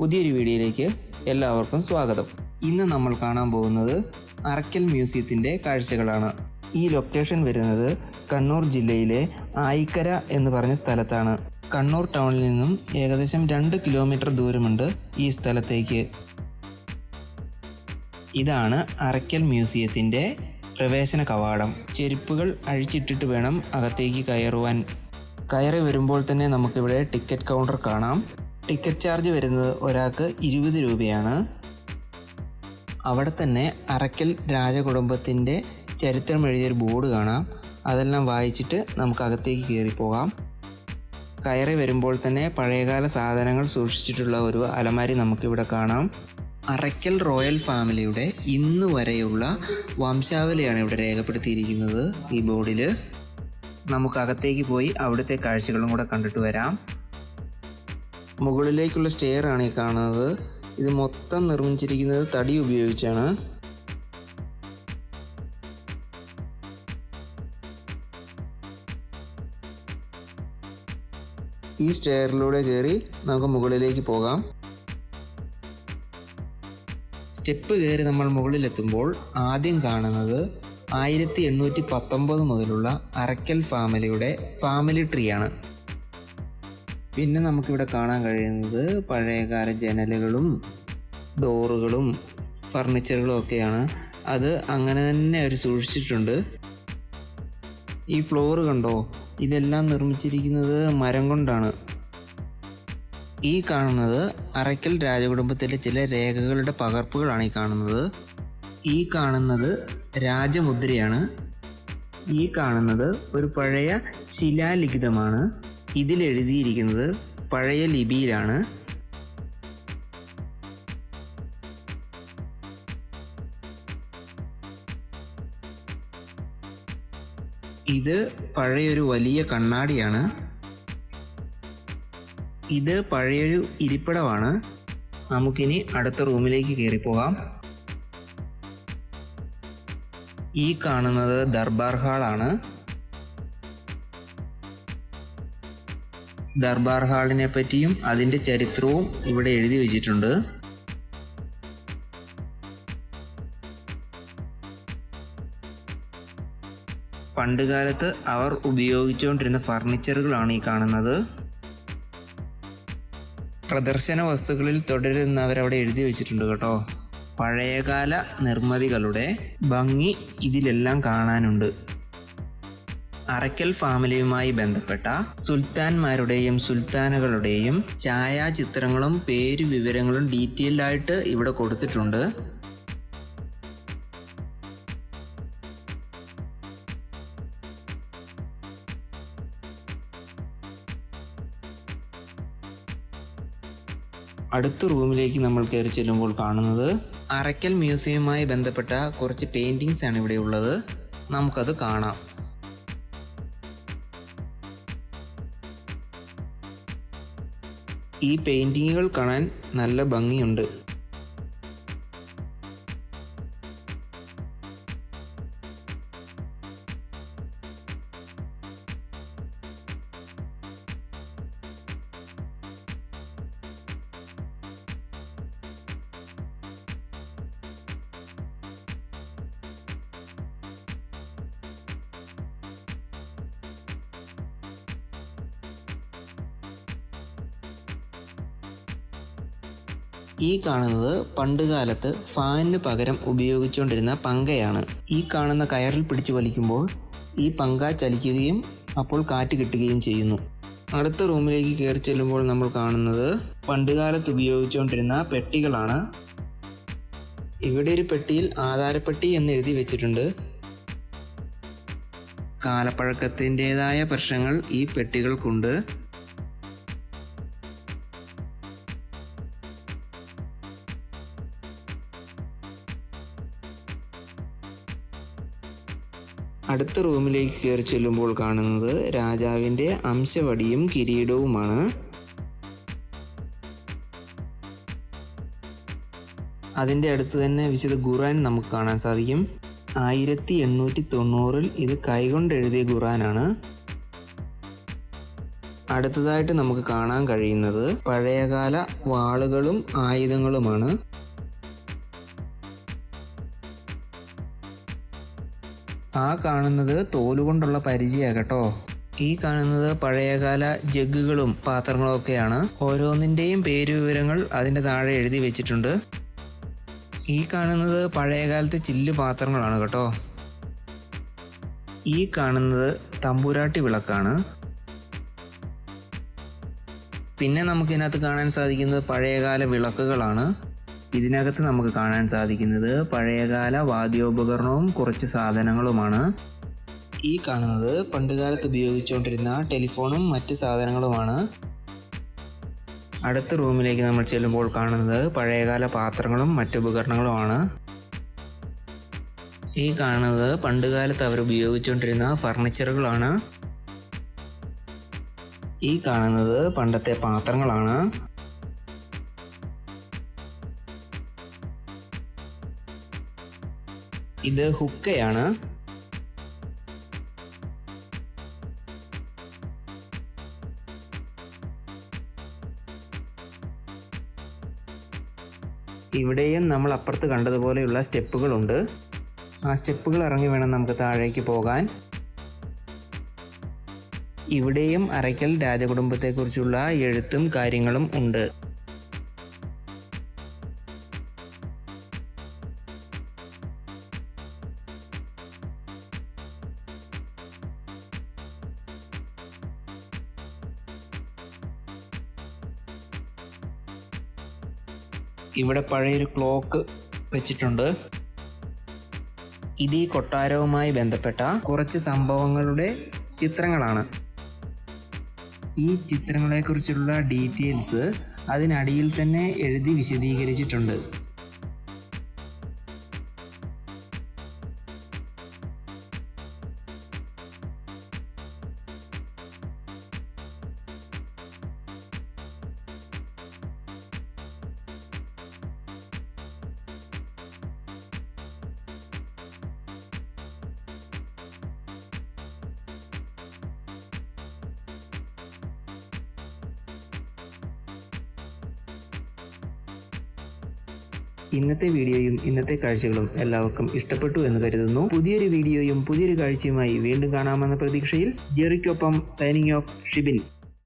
പുതിയൊരു വീഡിയോയിലേക്ക് എല്ലാവർക്കും സ്വാഗതം. ഇന്ന് നമ്മൾ കാണാൻ പോകുന്നത് അറക്കൽ മ്യൂസിയത്തിന്റെ കാഴ്ചകളാണ്. ഈ ലൊക്കേഷൻ വരുന്നത് കണ്ണൂർ ജില്ലയിലെ ആയിക്കര എന്ന് പറഞ്ഞ സ്ഥലത്താണ്. കണ്ണൂർ ടൗണിൽ നിന്നും ഏകദേശം രണ്ട് കിലോമീറ്റർ ദൂരമുണ്ട് ഈ സ്ഥലത്തേക്ക്. ഇതാണ് അറക്കൽ മ്യൂസിയത്തിന്റെ പ്രവേശന കവാടം. ചെരുപ്പുകൾ അഴിച്ചിട്ടിട്ട് വേണം അകത്തേക്ക് കയറുവാൻ. കയറി വരുമ്പോൾ തന്നെ നമുക്കിവിടെ ടിക്കറ്റ് കൗണ്ടർ കാണാം. ടിക്കറ്റ് ചാർജ് വരുന്നത് ഒരാൾക്ക് ഇരുപത് രൂപയാണ്. അവിടെ തന്നെ അറക്കൽ രാജകുടുംബത്തിന്റെ ചരിത്രം എഴുതിയൊരു ബോർഡ് കാണാം. അതെല്ലാം വായിച്ചിട്ട് നമുക്ക് അകത്തേക്ക് കയറിപ്പോകാം പോകാം. കയറി വരുമ്പോൾ തന്നെ പഴയകാല സാധനങ്ങൾ സൂക്ഷിച്ചിട്ടുള്ള ഒരു അലമാരി നമുക്കിവിടെ കാണാം. അറയ്ക്കൽ റോയൽ ഫാമിലിയുടെ ഇന്ന് വരെയുള്ള വംശാവലിയാണ് ഇവിടെ രേഖപ്പെടുത്തിയിരിക്കുന്നത് ഈ ബോർഡിൽ നമുക്ക് അകത്തേക്ക് പോയി അവിടുത്തെ കാഴ്ചകളും കൂടെ കണ്ടിട്ട് വരാം. മുകളിലേക്കുള്ള സ്റ്റെയർ ആണ് ഈ കാണുന്നത്. ഇത് മൊത്തം നിർമ്മിച്ചിരിക്കുന്നത് തടി ഉപയോഗിച്ചാണ്. ഈ സ്റ്റെയറിലൂടെ കയറി നമുക്ക് മുകളിലേക്ക് പോകാം. സ്റ്റെപ്പ് കയറി നമ്മൾ മുകളിലെത്തുമ്പോൾ ആദ്യം കാണുന്നത് ആയിരത്തി എണ്ണൂറ്റി പത്തൊമ്പത് മുതലുള്ള അറക്കൽ ഫാമിലിയുടെ ഫാമിലി ട്രീ ആണ്. പിന്നെ നമുക്കിവിടെ കാണാൻ കഴിയുന്നത് പഴയകാല ജനലുകളും ഡോറുകളും ഫർണിച്ചറുകളും ഒക്കെയാണ്. അത് അങ്ങനെ തന്നെ അവർ സൂക്ഷിച്ചിട്ടുണ്ട്. ഈ ഫ്ലോർ കണ്ടോ? ഇതെല്ലാം നിർമ്മിച്ചിരിക്കുന്നത് മരം കൊണ്ടാണ്. ഈ കാണുന്നത് അറയ്ക്കൽ രാജകുടുംബത്തിലെ ചില രേഖകളുടെ പകർപ്പുകളാണ് ഈ കാണുന്നത്. ഈ കാണുന്നത് രാജമുദ്രയാണ്. ഈ കാണുന്നത് ഒരു പഴയ ശിലാലിഖിതമാണ്. ഇതിൽ എഴുതിയിരിക്കുന്നത് പഴയ ലിപിയിലാണ്. ഇത് പഴയൊരു വലിയ കണ്ണാടിയാണ്. ഇത് പഴയൊരു ഇരിപ്പിടമാണ്. നമുക്കിനി അടുത്ത റൂമിലേക്ക് കയറി പോകാം. ഈ കാണുന്നത് ദർബാർ ഹാളാണ്. ദർബാർ ഹാളിനെ പറ്റിയും അതിന്റെ ചരിത്രവും ഇവിടെ എഴുതി വെച്ചിട്ടുണ്ട്. പണ്ടുകാലത്ത് അവർ ഉപയോഗിച്ചുകൊണ്ടിരുന്ന ഫർണിച്ചറുകളാണ് ഈ കാണുന്നത്. പ്രദർശന വസ്തുക്കളിൽ തുടരുന്ന അവരവിടെ എഴുതി വെച്ചിട്ടുണ്ട് കേട്ടോ. പഴയകാല നിർമ്മിതികളുടെ ഭംഗി ഇതിലെല്ലാം കാണാനാനുണ്ട് അറക്കൽ ഫാമിലിയുമായി ബന്ധപ്പെട്ട സുൽത്താൻമാരുടെയും സുൽത്താനകളുടെയും ഛായാചിത്രങ്ങളും പേര് വിവരങ്ങളും ഡീറ്റെയിൽഡ് ആയിട്ട് ഇവിടെ കൊടുത്തിട്ടുണ്ട്. അടുത്ത റൂമിലേക്ക് നമ്മൾ കയറി ചെല്ലുമ്പോൾ കാണുന്നത് അറക്കൽ മ്യൂസിയവുമായി ബന്ധപ്പെട്ട കുറച്ച് പെയിന്റിങ്സ് ആണ് ഇവിടെ ഉള്ളത്. നമുക്കത് കാണാം. ഈ പെയിന്റിങ്ങുകൾ കാണാൻ നല്ല ഭംഗിയുണ്ട്. ഈ കാണുന്നത് പണ്ടുകാലത്ത് ഫാനിന് പകരം ഉപയോഗിച്ചുകൊണ്ടിരുന്ന പങ്കയാണ്. ഈ കാണുന്ന കയറിൽ പിടിച്ചു വലിക്കുമ്പോൾ ഈ പങ്ക ചലിക്കുകയും അപ്പോൾ കാറ്റ് കിട്ടുകയും ചെയ്യുന്നു. അടുത്ത റൂമിലേക്ക് കയറി ചെല്ലുമ്പോൾ നമ്മൾ കാണുന്നത് പണ്ടുകാലത്ത് ഉപയോഗിച്ചുകൊണ്ടിരുന്ന പെട്ടികളാണ്. ഇവിടെ ഒരു പെട്ടിയിൽ ആധാരപ്പെട്ടി എന്ന് എഴുതി വെച്ചിട്ടുണ്ട്. കാലപ്പഴക്കത്തിന്റെതായ പ്രശ്നങ്ങൾ ഈ പെട്ടികൾക്കുണ്ട്. അടുത്ത റൂമിലേക്ക് കയറി ചെല്ലുമ്പോൾ കാണുന്നത് രാജാവിന്റെ അംശവടിയും കിരീടവുമാണ്. അതിന്റെ അടുത്ത് തന്നെ വിശുദ്ധ ഖുറാൻ നമുക്ക് കാണാൻ സാധിക്കും. ആയിരത്തി എണ്ണൂറ്റി തൊണ്ണൂറിൽ ഇത് കൈകൊണ്ട് എഴുതിയ ഖുറാനാണ് അടുത്തതായിട്ട് നമുക്ക് കാണാൻ കഴിയുന്നത് പഴയകാല വാളുകളും ആയുധങ്ങളുമാണ്. ആ കാണുന്നത് തോലുകൊണ്ടുള്ള പരിചയമാണ് കേട്ടോ. ഈ കാണുന്നത് പഴയകാല ജഗ്ഗുകളും പാത്രങ്ങളും ഒക്കെയാണ് ഓരോന്നിന്റെയും പേര് വിവരങ്ങൾ അതിന്റെ താഴെ എഴുതി വെച്ചിട്ടുണ്ട്. ഈ കാണുന്നത് പഴയകാലത്തെ ചില്ല് പാത്രങ്ങളാണ് കേട്ടോ. ഈ കാണുന്നത് തമ്പുരാട്ടി വിളക്കാണ്. പിന്നെ നമുക്കിതിനകത്ത് കാണാൻ സാധിക്കുന്നത് പഴയകാല വിളക്കുകളാണ്. ഇതിനകത്ത് നമുക്ക് കാണാൻ സാധിക്കുന്നത് പഴയകാല വാദ്യോപകരണവും കുറച്ച് സാധനങ്ങളുമാണ്. ഈ കാണുന്നത് പണ്ടുകാലത്ത് ഉപയോഗിച്ചുകൊണ്ടിരുന്ന ടെലിഫോണും മറ്റ് സാധനങ്ങളുമാണ്. അടുത്ത റൂമിലേക്ക് നമ്മൾ ചെല്ലുമ്പോൾ കാണുന്നത് പഴയകാല പാത്രങ്ങളും മറ്റു ഉപകരണങ്ങളുമാണ്. ഈ കാണുന്നത് പണ്ടുകാലത്ത് അവർ ഉപയോഗിച്ചുകൊണ്ടിരുന്ന ഫർണിച്ചറുകളാണ്. ഈ കാണുന്നത് പണ്ടത്തെ പാത്രങ്ങളാണ്. ഇത് ഹുക്കയാണ്. ഇവിടെയും നമ്മൾ അപ്പുറത്ത് കണ്ടതുപോലെയുള്ള സ്റ്റെപ്പുകളുണ്ട്. ആ സ്റ്റെപ്പുകൾ ഇറങ്ങി വേണം നമുക്ക് താഴേക്ക് പോകാൻ. ഇവിടെയും അറയ്ക്കൽ രാജകുടുംബത്തെക്കുറിച്ചുള്ള എഴുത്തും കാര്യങ്ങളും ഉണ്ട്. ഇവിടെ പഴയൊരു ക്ലോക്ക് വെച്ചിട്ടുണ്ട്. ഇത് ഈ കൊട്ടാരവുമായി ബന്ധപ്പെട്ട കുറച്ച് സംഭവങ്ങളുടെ ചിത്രങ്ങളാണ്. ഈ ചിത്രങ്ങളെക്കുറിച്ചുള്ള ഡീറ്റെയിൽസ് അതിനടിയിൽ തന്നെ എഴുതി വിശദീകരിച്ചിട്ടുണ്ട്. ഇന്നത്തെ വീഡിയോയും ഇന്നത്തെ കാഴ്ചകളും എല്ലാവർക്കും ഇഷ്ടപ്പെട്ടു എന്ന് കരുതുന്നു. പുതിയൊരു വീഡിയോയും പുതിയൊരു കാഴ്ചയുമായി വീണ്ടും കാണാമെന്ന പ്രതീക്ഷയിൽ ജെറിക്കൊപ്പം സൈനിങ് ഓഫ് ഷിബിൻ.